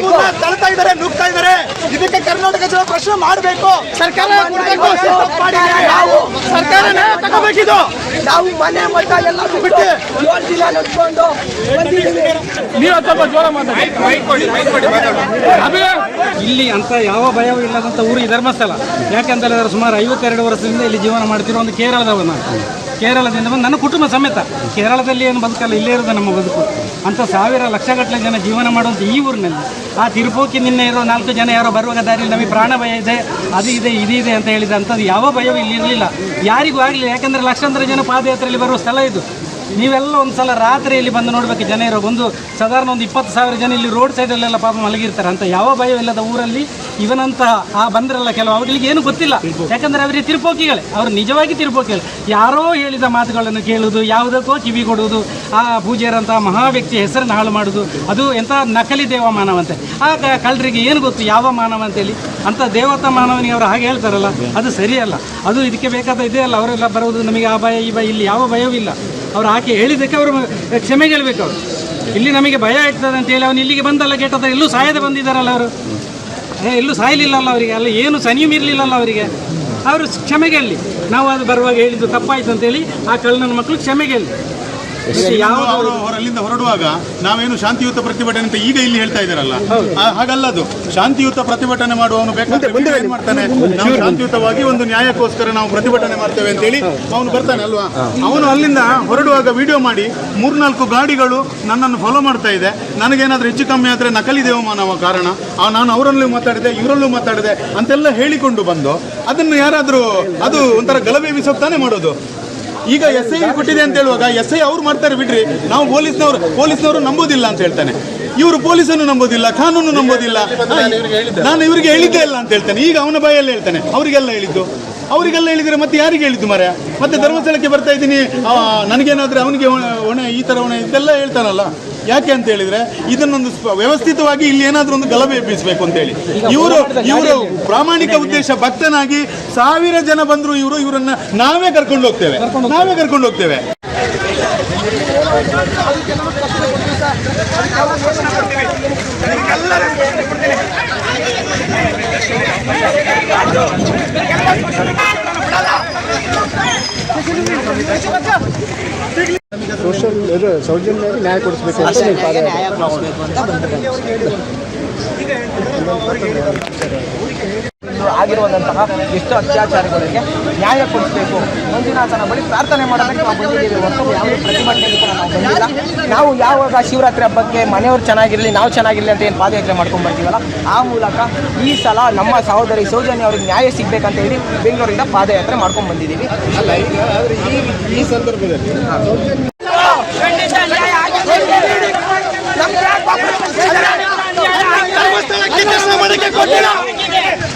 ಮಾಡಬೇಕು ತಳ್ತಾ ಇದಾರೆ ನುಗ್ತಾ ಇದಾರೆ ಇದಕ್ಕೆ ಕರ್ನಾಟಕ ಜನ ಪ್ರಶ್ನೆ ಮಾಡಬೇಕು. ಸರ್ಕಾರ. ನಾವು. ಸರ್ಕಾರನೇ ತಗೋಬೇಕಿದು. ನಾವು ಮನೆ ಮಠ ಎಲ್ಲ ಬಿಟ್ಟು ಏಳು ದಿನ ನಡ್ಕೊಂಡು ಬಂದಿದ್ದೀವಿ. ನೀವು ಸ್ವಲ್ಪ ಜೋರ ಮಾತಾಡಿ. ಇಲ್ಲಿ ಅಂತ ಯಾವ ಭಯವೂ ಇಲ್ಲದಂತ ಊರು ಧರ್ಮಸ್ಥಳ. ಧರ್ಮಸ್ಥಳ ಹೇಳಿದ್ರೆ ಸುಮಾರು ಐವತ್ತೆರಡು ವರ್ಷದಿಂದ ಇಲ್ಲಿ ಜೀವನ ಮಾಡ್ತಿರೋ ಒಂದು ಕೇರಳದವ ನಾನು ಕೇರಳದಿಂದ ಬಂದು ನನ್ನ ಕುಟುಂಬ ಸಮೇತ. ಕೇರಳದಲ್ಲಿ ಏನು ಬದುಕಲ್ಲ, ಇಲ್ಲೇ ಇರೋದು ನಮ್ಮ ಬದುಕು. ಅಂತ ಸಾವಿರ ಲಕ್ಷಗಟ್ಟಲೆ ಜನ ಜೀವನ ಮಾಡುವಂಥ ಈ ಊರಿನಲ್ಲಿ. ಆ ತಿರುಪೋಕಿ ನಿನ್ನೆ ಇರೋ ನಾಲ್ಕು ಜನ ಯಾರೋ ಬರುವಾಗ ದಾರಿಯಲ್ಲಿ ನಮಗೆ ಪ್ರಾಣ ಭಯ ಇದೆ, ಅದು ಇದೆ, ಇದು ಇದೆ ಅಂತ ಹೇಳಿದ ಅಂಥದ್ದು ಯಾವ ಭಯವೂ ಇಲ್ಲಿ ಇರಲಿಲ್ಲ. ಯಾರಿಗೂ ಆಗಲಿಲ್ಲ, ಯಾಕಂದರೆ ಲಕ್ಷಾಂತರ ಜನ ಪಾದಯಾತ್ರೆಯಲ್ಲಿ ಬರುವ ಸ್ಥಳ ಇದು. ನೀವೆಲ್ಲ ಒಂದು ಸಲ ರಾತ್ರಿಯಲ್ಲಿ ಬಂದು ನೋಡಬೇಕು ಜನ ಇರೋ ಒಂದು ಸಾಧಾರಣ ಒಂದು ಇಪ್ಪತ್ತು ಸಾವಿರ ಜನ ಇಲ್ಲಿ ರೋಡ್ ಸೈಡಲ್ಲೆಲ್ಲ ಪಾಪ ಮಲಗಿರ್ತಾರೆ. ಅಂತ ಯಾವ ಭಯವಿಲ್ಲದ ಊರಲ್ಲಿ ಇವನಂತಹ ಆ ಬಂದ್ರಲ್ಲ ಕೆಲವು ಅವರಿಗೆ ಏನು ಗೊತ್ತಿಲ್ಲ. ಯಾಕಂದರೆ ಅವರಿಗೆ ತಿರುಪೋಕಿಗಳೇ. ಅವರು ನಿಜವಾಗಿ ತಿರುಪೋಕಿಗಳು. ಯಾರೋ ಹೇಳಿದ ಮಾತುಗಳನ್ನು ಕೇಳುವುದು ಯಾವುದಕ್ಕೋ ಕಿವಿ ಕೊಡುವುದು ಆ ಪೂಜೆಯರಂತಹ ಮಹಾ ವ್ಯಕ್ತಿಯ ಹೆಸರನ್ನು ಹಾಳು ಮಾಡುವುದು ಅದು ಎಂಥ ನಕಲಿ ದೇವ ಮಾನವಂತೆ ಆ ಕಳ್ಳರಿಗೆ ಏನು ಗೊತ್ತು? ಯಾವ ಮಾನವ ಅಂತೇಳಿ ಅಂತ ದೇವತಾ ಮಾನವನಿಗೆ ಅವರು ಹಾಗೆ ಹೇಳ್ತಾರಲ್ಲ, ಅದು ಸರಿಯಲ್ಲ. ಅದು ಇದಕ್ಕೆ ಬೇಕಾದ ಇದೆಯಲ್ಲ ಅವರೆಲ್ಲ ಬರುವುದು ನಮಗೆ ಆ ಭಯ, ಈ ಭಯ, ಇಲ್ಲಿ ಯಾವ ಭಯವಿಲ್ಲ. ಅವ್ರು ಆಕೆ ಹೇಳಿದ್ದಕ್ಕೆ ಅವರು ಕ್ಷಮೆ ಕೇಳಬೇಕು ಅವರು ಇಲ್ಲಿ ನಮಗೆ ಭಯ ಆಗ್ತದೆ ಅಂತ ಹೇಳಿ ಅವನು ಇಲ್ಲಿಗೆ ಬಂದಲ್ಲ ಕೆಟ್ಟದ ಎಲ್ಲೂ ಸಾಯದೆ ಬಂದಿದ್ದಾರಲ್ಲ ಅವರು. ಎಲ್ಲೂ ಸಾಯಲಿಲ್ಲಲ್ಲ ಅವರಿಗೆ, ಅಲ್ಲ ಏನು ಸನಿಯೂ ಇರಲಿಲ್ಲಲ್ಲ ಅವರಿಗೆ. ಅವರು ಕ್ಷಮೆ ಕೇಳಲಿ ನಾವು ಅದು ಬರುವಾಗ ಹೇಳಿದ್ದು ತಪ್ಪಾಯಿತು ಅಂತೇಳಿ ಆ ಕಳ್ಳನ ಮಕ್ಕಳು ಕ್ಷಮೆ ಕೇಳಲಿ ಅವರು ಅವರಲ್ಲಿಂದ ಹೊರಡುವಾಗ ನಾವೇನು ಶಾಂತಿಯುತ ಪ್ರತಿಭಟನೆ ಅಂತ ಈಗ ಇಲ್ಲಿ ಹೇಳ್ತಾ ಇದ್ದಾರಲ್ಲ? ಹಾಗಲ್ಲ ಅದು. ಶಾಂತಿಯುತ ಪ್ರತಿಭಟನೆ ಮಾಡುವವನು ಬೇಕಾದ್ರೆ ಏನ್ ಮಾಡ್ತಾನೆ? ನಾವು ಶಾಂತಿಯುತವಾಗಿ ಒಂದು ನ್ಯಾಯಕ್ಕೋಸ್ಕರ ನಾವು ಪ್ರತಿಭಟನೆ ಮಾಡ್ತೇವೆ ಅಂತ ಹೇಳಿ ಅವನು ಬರ್ತಾನೆ ಅಲ್ವಾ? ಅವನು ಅಲ್ಲಿಂದ ಹೊರಡುವಾಗ ವಿಡಿಯೋ ಮಾಡಿ ಮೂರ್ನಾಲ್ಕು ಗಾಡಿಗಳು ನನ್ನನ್ನು ಫಾಲೋ ಮಾಡ್ತಾ ಇದೆ. ನನಗೇನಾದ್ರೂ ಹೆಚ್ಚು ಕಮ್ಮಿ ಆದ್ರೆ ನಕಲಿ ದೇವಮಾನವ ಕಾರಣ ನಾನು ಅವರಲ್ಲೂ ಮಾತಾಡಿದೆ ಇವರಲ್ಲೂ ಮಾತಾಡಿದೆ ಅಂತೆಲ್ಲ ಹೇಳಿಕೊಂಡು ಬಂದು ಅದನ್ನು ಯಾರಾದ್ರೂ ಅದು ಒಂಥರ ಗಲಭೆ ಬಿಸೋಗ್ತಾನೆ ಮಾಡೋದು. ಈಗ ಎಸ್ ಐ ಕೊಟ್ಟಿದೆ ಅಂತ ಹೇಳುವಾಗ ಎಸ್ ಐ ಅವ್ರು ಮಾಡ್ತಾರೆ ಬಿಡ್ರಿ. ನಾವು ಪೊಲೀಸ್ನವರು ಪೊಲೀಸ್ನವರು ನಂಬೋದಿಲ್ಲ ಅಂತ ಹೇಳ್ತಾನೆ. ಇವರು ಪೊಲೀಸನ್ನು ನಂಬೋದಿಲ್ಲ ಕಾನೂನು ನಂಬೋದಿಲ್ಲ. ನಾನು ಇವರಿಗೆ ಹೇಳಿದ್ದೇ ಇಲ್ಲ ಅಂತ ಹೇಳ್ತಾನೆ. ಈಗ ಅವನ ಬಾಯಲ್ಲಿ ಹೇಳ್ತಾನೆ. ಅವರಿಗೆಲ್ಲ ಹೇಳಿದ್ದು. ಅವರಿಗೆಲ್ಲ ಹೇಳಿದರೆ ಮತ್ತೆ ಯಾರಿಗೆ ಹೇಳಿದ್ದು ಮರ ಮತ್ತೆ ಧರ್ಮಸ್ಥಳಕ್ಕೆ ಬರ್ತಾ ಇದ್ದೀನಿ ನನಗೇನಾದ್ರೆ ಅವನಿಗೆ ಹೊಣೆ ಈ ಥರ ಹೊಣೆ ಇದೆಲ್ಲ ಹೇಳ್ತಾನಲ್ಲ. ಯಾಕೆ ಅಂತ ಹೇಳಿದ್ರೆ ಇದನ್ನೊಂದು ವ್ಯವಸ್ಥಿತವಾಗಿ ಇಲ್ಲಿ ಏನಾದರೂ ಒಂದು ಗಲಭೆ ಎಬ್ಬಿಸಬೇಕು ಅಂತ ಹೇಳಿ. ಇವರು ಇವರು ಪ್ರಾಮಾಣಿಕ ಉದ್ದೇಶ ಭಕ್ತನಾಗಿ ಸಾವಿರ ಜನ ಬಂದರು ಇವರು ಇವರನ್ನ ನಾವೇ ಕರ್ಕೊಂಡು ಹೋಗ್ತೇವೆ. ನಾವೇ ಕರ್ಕೊಂಡು ಹೋಗ್ತೇವೆ. ಸೋಷಲ್ ಇದು ಸೌಜನ್ಯವಾಗಿ ನ್ಯಾಯ ಕೊಡಿಸ್ಬೇಕು ಅಂತ ಆಗಿರುವಂತಹ ಎಷ್ಟು ಅತ್ಯಾಚಾರಿಗಳಿಗೆ ನ್ಯಾಯ ಕೊಡಿಸಬೇಕು. ಮಂಜುನಾಥನ ಬಳಿ ಪ್ರಾರ್ಥನೆ ಮಾಡೋದಕ್ಕೆ ನಾವು ಬಂದಿದ್ದೀವಿ ಹೊರತು ಯಾವುದೇ ಪ್ರತಿಭಟನೆಗೆ ಕೂಡ ನಾವು ಬಂದಿಲ್ಲ. ನಾವು ಯಾವಾಗ ಶಿವರಾತ್ರಿ ಹಬ್ಬಕ್ಕೆ ಮನೆಯವ್ರು ಚೆನ್ನಾಗಿರಲಿ ನಾವು ಚೆನ್ನಾಗಿರಲಿ ಅಂತ ಏನು ಪಾದಯಾತ್ರೆ ಮಾಡ್ಕೊಂಡು ಬರ್ತೀವಲ್ಲ ಆ ಮೂಲಕ ಈ ಸಲ ನಮ್ಮ ಸಹೋದರಿ ಸೌಜನ್ಯ ಅವ್ರಿಗೆ ನ್ಯಾಯ ಸಿಗಬೇಕಂತ ಹೇಳಿ ಬೆಂಗಳೂರಿಂದ ಪಾದಯಾತ್ರೆ ಮಾಡ್ಕೊಂಡು ಬಂದಿದ್ದೀವಿ. ಈ ಸಂದರ್ಭದಲ್ಲಿ ಈ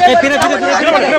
ಈ ಸಂದರ್ಭದಲ್ಲಿ